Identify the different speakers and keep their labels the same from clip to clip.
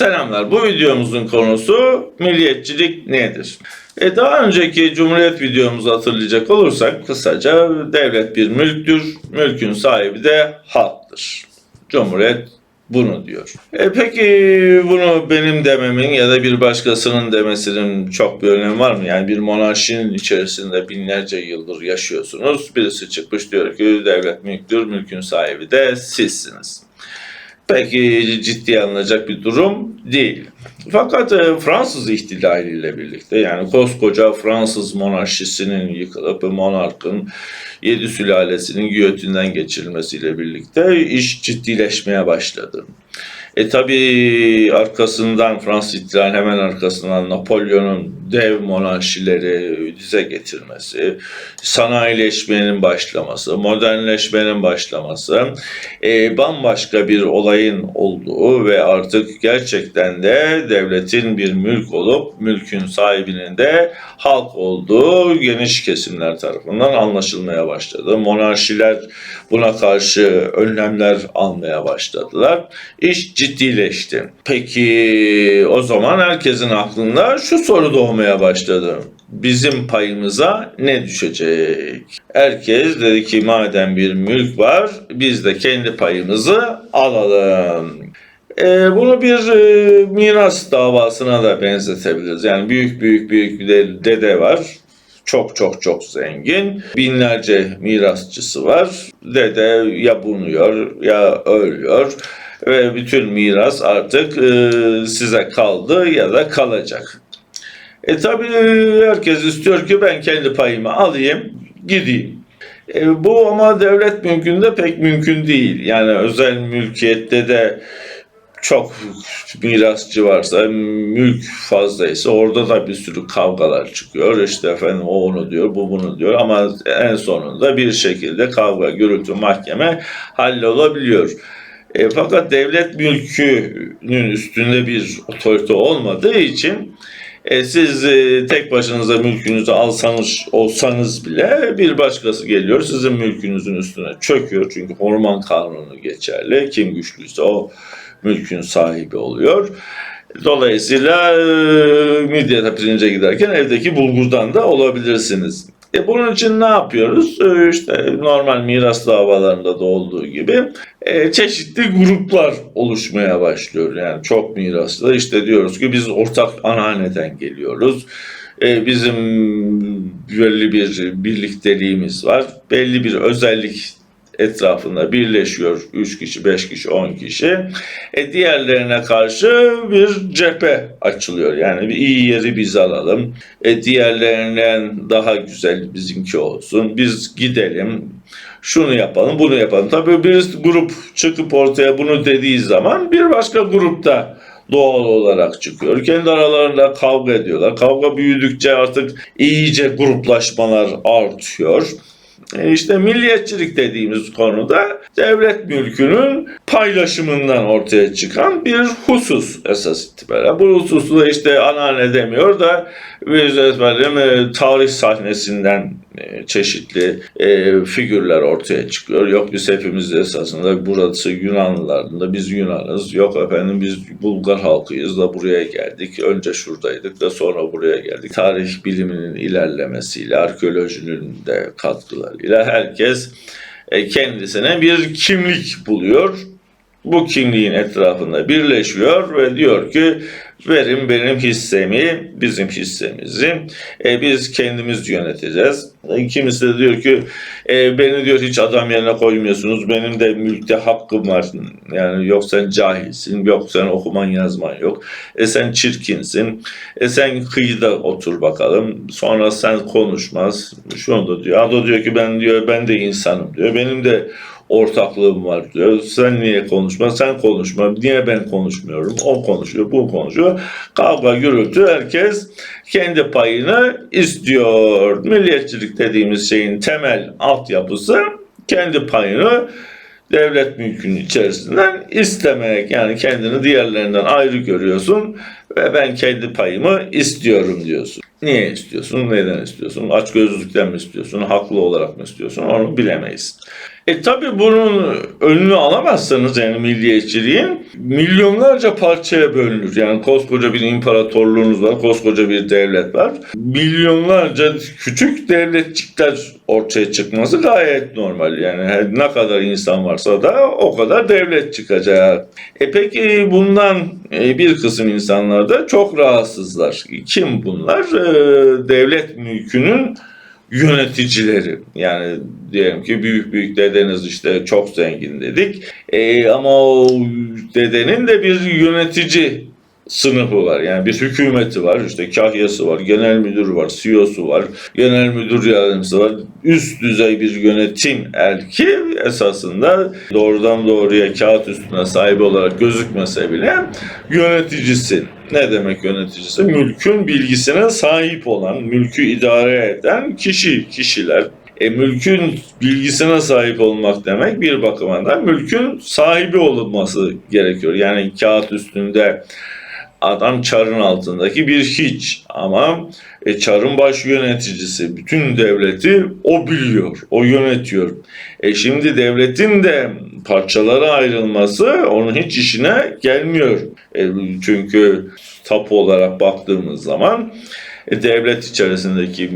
Speaker 1: Selamlar. Bu videomuzun konusu milliyetçilik nedir? E daha önceki Cumhuriyet videomuzu hatırlayacak olursak kısaca devlet bir mülktür, mülkün sahibi de halktır. Cumhuriyet bunu diyor. E peki bunu benim dememin ya da bir başkasının demesinin çok bir önemi var mı? Yani bir monarşinin içerisinde binlerce yıldır yaşıyorsunuz. Birisi çıkmış diyor ki devlet mülktür, mülkün sahibi de sizsiniz peki ciddiye alınacak bir durum değil. Fakat e, Fransız ihtilaliyle birlikte yani koskoca Fransız monarşisinin yıkılıp monarkın yedi sülalesinin giyotinden geçirilmesiyle birlikte iş ciddileşmeye başladı. E tabi arkasından Fransız ihtilali hemen arkasından Napolyon'un dev monarşileri dize getirmesi, sanayileşmenin başlaması, modernleşmenin başlaması, e, bambaşka bir olayın olduğu ve artık gerçekten de devletin bir mülk olup mülkün sahibinin de halk olduğu geniş kesimler tarafından anlaşılmaya başladı. Monarşiler buna karşı önlemler almaya başladılar. İş ciddileşti. Peki o zaman herkesin aklında şu soru doğmaya başladı. Bizim payımıza ne düşecek? Herkes dedi ki madem bir mülk var biz de kendi payımızı alalım. Ee, bunu bir e, miras davasına da benzetebiliriz. Yani büyük büyük büyük bir de- dede var. Çok çok çok zengin. Binlerce mirasçısı var. Dede ya bulunuyor ya ölüyor. Ve bütün miras artık e, size kaldı ya da kalacak. E tabi herkes istiyor ki ben kendi payımı alayım, gideyim. E, bu ama devlet mülkünde pek mümkün değil. Yani özel mülkiyette de çok mirasçı varsa, mülk fazlaysa orada da bir sürü kavgalar çıkıyor. İşte efendim o onu diyor, bu bunu diyor ama en sonunda bir şekilde kavga, gürültü, mahkeme hallolabiliyor. E, fakat devlet mülkünün üstünde bir otorite olmadığı için e, siz e, tek başınıza mülkünüzü alsanız olsanız bile bir başkası geliyor sizin mülkünüzün üstüne çöküyor. Çünkü orman kanunu geçerli. Kim güçlüyse o mülkün sahibi oluyor. Dolayısıyla e, midyata pirince giderken evdeki bulgurdan da olabilirsiniz. E bunun için ne yapıyoruz? E, işte normal miras davalarında da olduğu gibi e, çeşitli gruplar oluşmaya başlıyor. Yani çok miraslı. İşte diyoruz ki biz ortak anneanneden geliyoruz. E, bizim belli bir birlikteliğimiz var. Belli bir özellik etrafında birleşiyor 3 kişi, 5 kişi, 10 kişi. E diğerlerine karşı bir cephe açılıyor. Yani bir iyi yeri biz alalım. E diğerlerinden daha güzel bizimki olsun. Biz gidelim. Şunu yapalım, bunu yapalım. Tabii bir grup çıkıp ortaya bunu dediği zaman bir başka grupta doğal olarak çıkıyor. Kendi aralarında kavga ediyorlar. Kavga büyüdükçe artık iyice gruplaşmalar artıyor. E İşte milliyetçilik dediğimiz konuda devlet mülkünün paylaşımından ortaya çıkan bir husus esas itibaren. Bu hususu da işte anneanne demiyor da biz efendim tarih sahnesinden çeşitli e, figürler ortaya çıkıyor. Yok biz hepimiz esasında burası Yunanlıların da biz Yunanız. Yok efendim biz Bulgar halkıyız da buraya geldik. Önce şuradaydık da sonra buraya geldik. Tarih biliminin ilerlemesiyle, arkeolojinin de katkılarıyla herkes e, kendisine bir kimlik buluyor. Bu kimliğin etrafında birleşiyor ve diyor ki verin benim hissemi, bizim hissemizi. E, biz kendimiz yöneteceğiz. E, kimisi de diyor ki e, beni diyor hiç adam yerine koymuyorsunuz. Benim de mülkte hakkım var. Yani yok sen cahilsin, yok sen okuman yazman yok. E sen çirkinsin. E sen kıyıda otur bakalım. Sonra sen konuşmaz. Şunu da diyor. O da diyor ki ben diyor ben de insanım diyor. Benim de ortaklığım var diyor. Sen niye konuşma? Sen konuşma. Niye ben konuşmuyorum? O konuşuyor, bu konuşuyor. Kavga, gürültü herkes kendi payını istiyor. Milliyetçilik dediğimiz şeyin temel altyapısı kendi payını devlet mülkünün içerisinden istemek. Yani kendini diğerlerinden ayrı görüyorsun ve ben kendi payımı istiyorum diyorsun. Niye istiyorsun? Neden istiyorsun? Açgözlülükten mi istiyorsun? Haklı olarak mı istiyorsun? Onu bilemeyiz. E tabi bunun önünü alamazsanız yani milliyetçiliğin milyonlarca parçaya bölünür. Yani koskoca bir imparatorluğunuz var, koskoca bir devlet var. Milyonlarca küçük devletçikler ortaya çıkması gayet normal. Yani ne kadar insan varsa da o kadar devlet çıkacak. E peki bundan e, bir kısım insanlar da çok rahatsızlar. Kim bunlar? E, devlet mülkünün yöneticileri. Yani diyelim ki büyük büyük dedeniz işte çok zengin dedik. E, ama o dedenin de bir yönetici sınıfı var. Yani bir hükümeti var. işte kahyası var, genel müdürü var, CEO'su var, genel müdür yardımcısı var. Üst düzey bir yönetim erki esasında doğrudan doğruya kağıt üstüne sahibi olarak gözükmese bile yöneticisi. Ne demek yöneticisi? Mülkün bilgisine sahip olan, mülkü idare eden kişi, kişiler. E, mülkün bilgisine sahip olmak demek bir bakıma mülkün sahibi olunması gerekiyor. Yani kağıt üstünde adam çarın altındaki bir hiç ama e, çarın baş yöneticisi bütün devleti o biliyor, o yönetiyor. E şimdi devletin de parçalara ayrılması onun hiç işine gelmiyor. E, çünkü tapu olarak baktığımız zaman e, devlet içerisindeki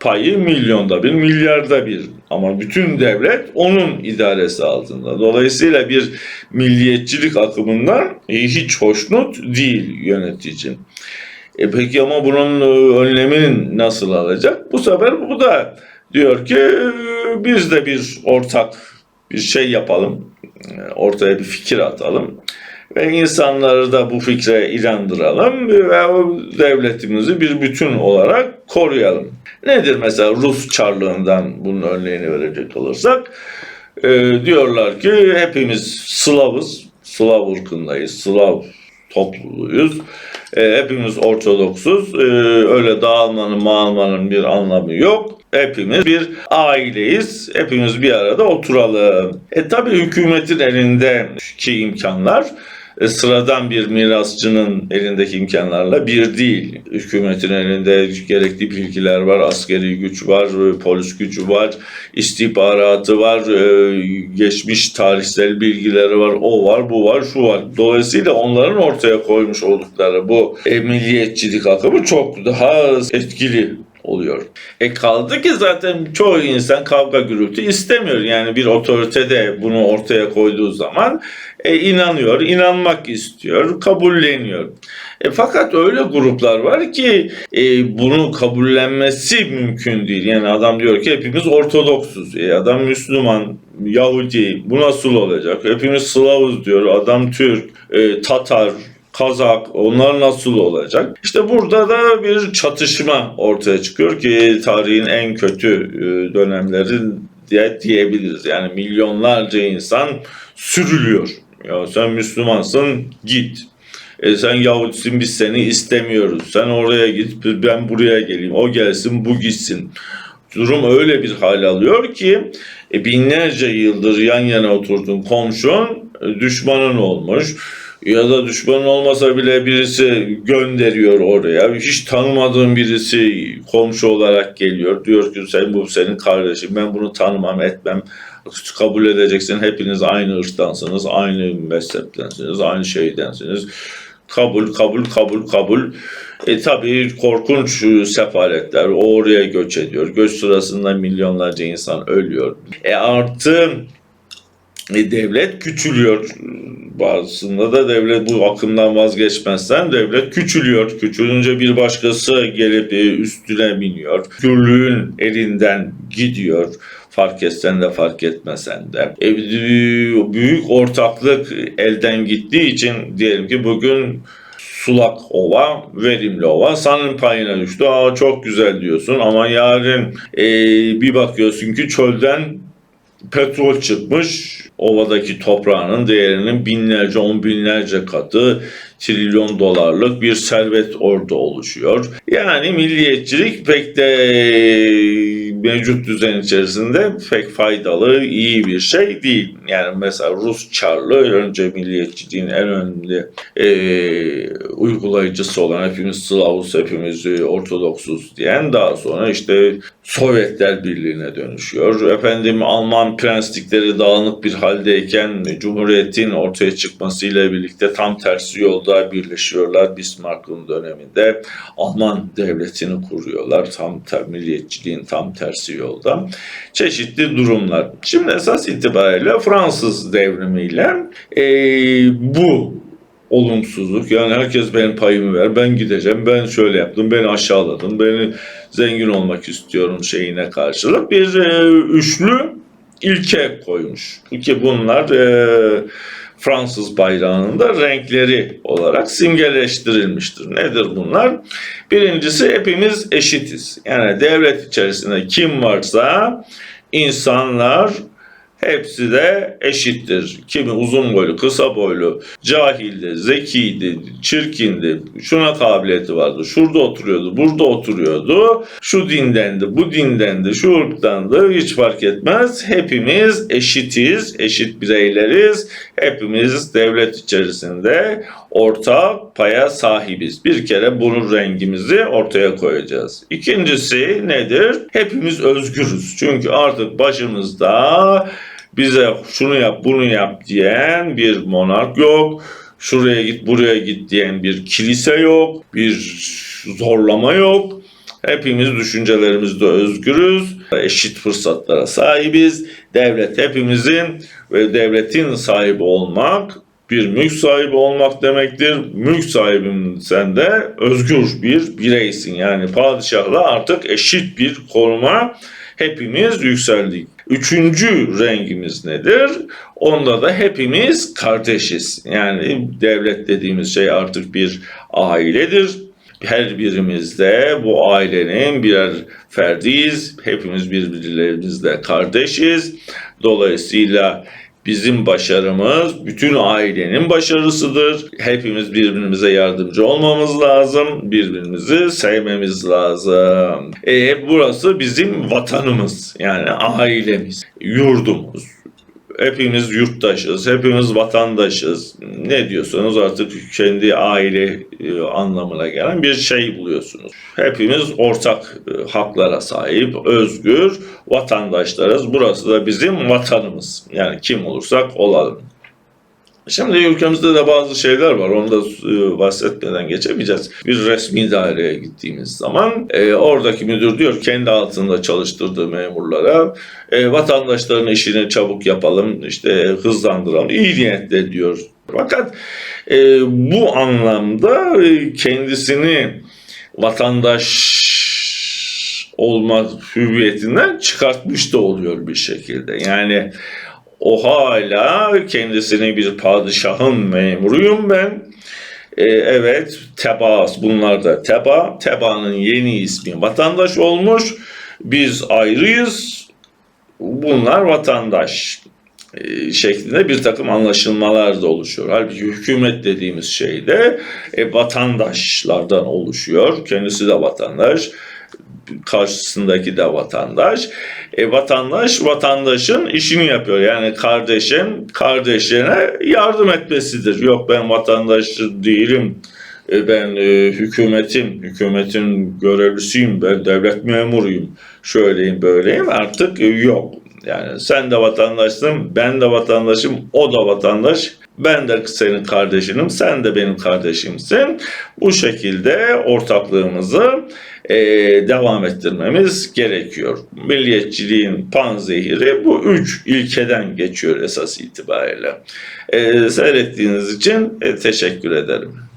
Speaker 1: payı milyonda bir, milyarda bir. Ama bütün devlet onun idaresi altında. Dolayısıyla bir milliyetçilik akımından e, hiç hoşnut değil yönetici. E peki ama bunun e, önlemini nasıl alacak? Bu sefer bu da diyor ki e, biz de bir ortak bir şey yapalım. Ortaya bir fikir atalım. Ve insanları da bu fikre inandıralım ve o devletimizi bir bütün olarak koruyalım. Nedir mesela Rus Çarlığından bunun örneğini verecek olursak? E, diyorlar ki hepimiz Slavız, Slav ırkındayız, Slav topluluğuyuz. E, hepimiz Ortodoksuz. E, öyle dağılmanın, mağılmanın bir anlamı yok. Hepimiz bir aileyiz. Hepimiz bir arada oturalım. E tabi hükümetin elindeki imkanlar sıradan bir mirasçının elindeki imkanlarla bir değil. Hükümetin elinde gerekli bilgiler var, askeri güç var, e, polis gücü var, istihbaratı var, e, geçmiş tarihsel bilgileri var, o var, bu var, şu var. Dolayısıyla onların ortaya koymuş oldukları bu e, milliyetçilik akımı çok daha etkili oluyor. E kaldı ki zaten çoğu insan kavga gürültü istemiyor. Yani bir otorite de bunu ortaya koyduğu zaman e, inanıyor, inanmak istiyor, kabulleniyor. E, fakat öyle gruplar var ki e, bunu kabullenmesi mümkün değil. Yani adam diyor ki hepimiz Ortodoksuz. E, adam Müslüman, Yahudi. Bu nasıl olacak? Hepimiz Slavız diyor. Adam Türk, e, Tatar, Kazak onlar nasıl olacak? İşte burada da bir çatışma ortaya çıkıyor ki tarihin en kötü e, dönemleri diye diyebiliriz. Yani milyonlarca insan sürülüyor. Ya sen Müslümansın git. E sen Yahudisin biz seni istemiyoruz. Sen oraya git ben buraya geleyim. O gelsin bu gitsin. Durum öyle bir hal alıyor ki e, binlerce yıldır yan yana oturduğun komşun e, düşmanın olmuş ya da düşmanın olmasa bile birisi gönderiyor oraya. Hiç tanımadığın birisi komşu olarak geliyor. Diyor ki sen bu senin kardeşin. Ben bunu tanımam etmem. Kabul edeceksin. Hepiniz aynı ırktansınız. Aynı mezheptensiniz. Aynı şeydensiniz. Kabul, kabul, kabul, kabul. E tabii korkunç sefaletler. O oraya göç ediyor. Göç sırasında milyonlarca insan ölüyor. E artı e, devlet küçülüyor. Bazısında da devlet bu akımdan vazgeçmezsen devlet küçülüyor. Küçülünce bir başkası gelip e, üstüne biniyor. Gürlüğün elinden gidiyor. Fark etsen de fark etmesen de. E, büyük ortaklık elden gittiği için diyelim ki bugün sulak ova, verimli ova senin payına düştü. Aa çok güzel diyorsun ama yarın e, bir bakıyorsun ki çölden petrol çıkmış. Ovadaki toprağının değerinin binlerce, on binlerce katı trilyon dolarlık bir servet orada oluşuyor. Yani milliyetçilik pek de mevcut düzen içerisinde pek faydalı, iyi bir şey değil. Yani mesela Rus Çarlı önce milliyetçiliğin en önemli e, uygulayıcısı olan hepimiz Slavuz, hepimiz e, Ortodoksuz diyen daha sonra işte Sovyetler Birliği'ne dönüşüyor. Efendim Alman prenslikleri dağınık bir haldeyken Cumhuriyet'in ortaya çıkmasıyla birlikte tam tersi yolda birleşiyorlar. Bismarck'ın döneminde Alman devletini kuruyorlar. Tam ter, milliyetçiliğin tam tersi yolda. Çeşitli durumlar. Şimdi esas itibariyle Fransız devrimiyle e, bu olumsuzluk. Yani herkes benim payımı ver, ben gideceğim, ben şöyle yaptım, beni aşağıladın, beni zengin olmak istiyorum şeyine karşılık bir e, üçlü ilke koymuş. Ki bunlar e, Fransız bayrağının da renkleri olarak simgeleştirilmiştir. Nedir bunlar? Birincisi hepimiz eşitiz. Yani devlet içerisinde kim varsa insanlar Hepsi de eşittir. Kimi uzun boylu, kısa boylu, cahildi, zekiydi, çirkindi, şuna kabiliyeti vardı, şurada oturuyordu, burada oturuyordu, şu dindendi, bu dindendi, şu ırktandı, hiç fark etmez. Hepimiz eşitiz, eşit bireyleriz. Hepimiz devlet içerisinde ortak paya sahibiz. Bir kere bunun rengimizi ortaya koyacağız. İkincisi nedir? Hepimiz özgürüz. Çünkü artık başımızda bize şunu yap bunu yap diyen bir monark yok. Şuraya git buraya git diyen bir kilise yok. Bir zorlama yok. Hepimiz düşüncelerimizde özgürüz. Eşit fırsatlara sahibiz. Devlet hepimizin ve devletin sahibi olmak bir mülk sahibi olmak demektir. Mülk sahibin sen de özgür bir bireysin. Yani padişahla artık eşit bir konuma hepimiz yükseldik. Üçüncü rengimiz nedir? Onda da hepimiz kardeşiz. Yani devlet dediğimiz şey artık bir ailedir. Her birimiz de bu ailenin birer ferdiyiz. Hepimiz birbirlerimizle kardeşiz. Dolayısıyla Bizim başarımız bütün ailenin başarısıdır. Hepimiz birbirimize yardımcı olmamız lazım. Birbirimizi sevmemiz lazım. E, burası bizim vatanımız. Yani ailemiz, yurdumuz. Hepimiz yurttaşız, hepimiz vatandaşız. Ne diyorsanız artık kendi aile e, anlamına gelen bir şey buluyorsunuz. Hepimiz ortak e, haklara sahip, özgür vatandaşlarız. Burası da bizim vatanımız. Yani kim olursak olalım. Şimdi ülkemizde de bazı şeyler var. Onu da e, bahsetmeden geçemeyeceğiz. Bir resmi daireye gittiğimiz zaman e, oradaki müdür diyor kendi altında çalıştırdığı memurlara e, vatandaşların işini çabuk yapalım, işte hızlandıralım. İyi niyetle diyor. Fakat e, bu anlamda e, kendisini vatandaş olma hüviyetinden çıkartmış da oluyor bir şekilde. Yani o hala kendisini bir padişahın memuruyum ben. Ee, evet tebaas bunlar da teba. Tebaanın yeni ismi vatandaş olmuş. Biz ayrıyız. Bunlar vatandaş e, şeklinde bir takım anlaşılmalar da oluşuyor. Halbuki hükümet dediğimiz şey de e, vatandaşlardan oluşuyor. Kendisi de vatandaş karşısındaki de vatandaş. E, vatandaş vatandaşın işini yapıyor. Yani kardeşin kardeşine yardım etmesidir. Yok ben vatandaş değilim. E, ben e, hükümetin, hükümetin görevlisiyim, ben devlet memuruyum, şöyleyim böyleyim artık e, yok. Yani sen de vatandaşsın, ben de vatandaşım, o da vatandaş. Ben de senin kardeşinim, sen de benim kardeşimsin. Bu şekilde ortaklığımızı e, devam ettirmemiz gerekiyor. Milliyetçiliğin panzehiri bu üç ilkeden geçiyor esas itibariyle. E, seyrettiğiniz için e, teşekkür ederim.